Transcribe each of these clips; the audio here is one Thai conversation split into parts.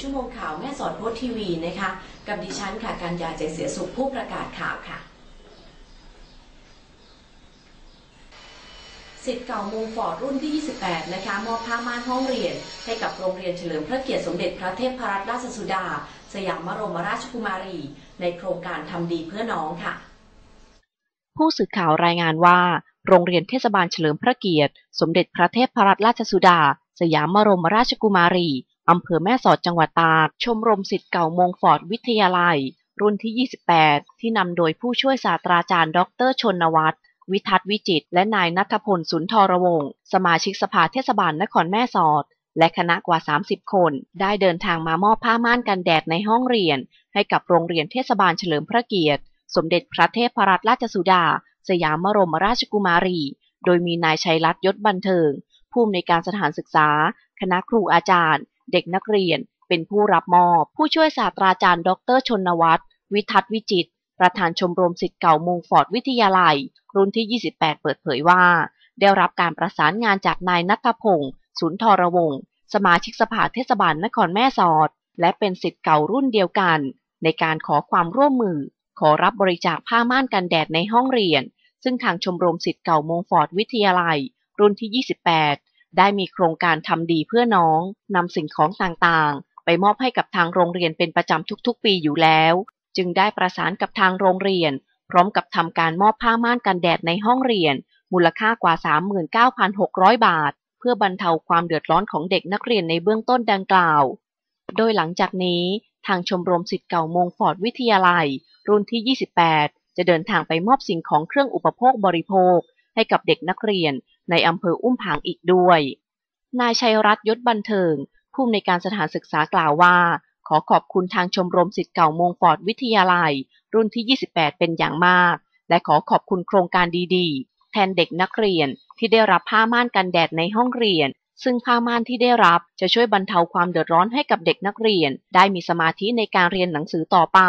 ชั่วโมงข่าวแม่สอนโพสทีวีนะคะ กับดิฉันค่ะการยาใจเสียสุขผู้ประกาศข่าวค่ะสิทธิ์เก่ามุงฟอร์ดรุ่นที่ 28 นะคะ มอบผ้าม่านห้องเรียน ให้กับโรงเรียนเฉลิมพระเกียรติสมเด็จพระเทพรัตนราชสุดา สยามบรมราชกุมารี ในโครงการทำดีเพื่อน้องค่ะ ผู้สื่อข่าวรายงานว่า โรงเรียนเทศบาลเฉลิมพระเกียรติ สมเด็จพระเทพรัตนราชสุดา สยามบรมราชกุมารี อำเภอแม่สอดจังหวัดตาก ชมรมสิทธิ์เก่ามงฟอร์ดวิทยาลัย รุ่นที่ 28 ที่นำโดยผู้ช่วยศาสตราจารย์ ดรชนวัฒน์วิทัศน์วิจิต และนายนัทพลสุนทรวงศ์สมาชิกสภาเทศบาลนครแม่สอด และคณะกว่า 30 คน ได้เดินทางมามอบผ้าม่านกันแดดในห้องเรียน ให้กับโรงเรียนเทศบาลเฉลิมพระเกียรติ สมเด็จพระเทพรัตนราชสุดา สยามบรมราชกุมารี โดยมีนายชัยรัตน์ยศบันเทิง ผู้อำนวยการสถานศึกษา คณะครูอาจารย์ เด็กนักเรียน เป็นผู้รับมอบ ผู้ช่วยศาสตราจารย์ ดรชนวัฒน์วิทัศน์วิจิต ประธานชมรมสิทธิ์เก่ามงฟอร์ดวิทยาลัย รุ่นที่ 28 เปิดเผยว่า ได้รับการประสานงานจากนายนัทพงศ์สุนทรวงศ์สมาชิกสภาเทศบาลนครแม่สอด และเป็นสิทธิ์เก่ารุ่นเดียวกัน ในการขอความร่วมมือ ขอรับบริจาคผ้าม่านกันแดดในห้องเรียน ซึ่งทางชมรมสิทธิ์เก่ามงฟอร์ดวิทยาลัย รุ่นที่ 28 ได้มีโครงการทำดีเพื่อน้องนำสิ่งของต่างๆ ไปมอบให้กับทางโรงเรียนเป็นประจำทุกๆ ปีอยู่แล้ว จึงได้ประสานกับทางโรงเรียน พร้อมกับทำการมอบผ้าม่านกันแดดในห้องเรียน มูลค่ากว่า 39,600 บาท เพื่อบรรเทาความเดือดร้อนของเด็กนักเรียนในเบื้องต้นดังกล่าว โดยหลังจากนี้ทางชมรมสิทธิ์เก่ามงฟอร์ดวิทยาลัย รุ่นที่ 28 จะเดินทางไปมอบสิ่งของเครื่องอุปโภคบริโภค ให้กับเด็กนักเรียน ในอำเภออุ้มผางอีกด้วย นายชัยรัตน์ยศบันเทิง ผู้อำนวยการสถานศึกษากล่าวว่า ขอขอบคุณทางชมรมสิทธิ์เก่ามงฟอร์ดวิทยาลัย รุ่นที่ 28 เป็นอย่างมาก และขอขอบคุณโครงการดีๆ แทนเด็กนักเรียนที่ได้รับผ้าม่านกันแดดในห้องเรียน ซึ่งผ้าม่านที่ได้รับจะช่วยบรรเทาความเดือดร้อนให้กับเด็กนักเรียน ได้มีสมาธิในการเรียนหนังสือต่อไป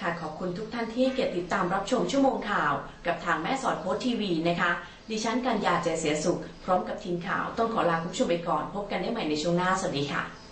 ค่ะ ขอบคุณทุกท่านที่เกียรติติดตามรับชมชั่วโมงข่าว กับทางแม่สอดโพสต์ทีวีนะคะ ดิฉันกัญญาใจเสียสุข พร้อมกับทีมข่าวต้องขอลาคุณผู้ชมไปก่อน พบกันได้ใหม่ในช่วงหน้า สวัสดีค่ะ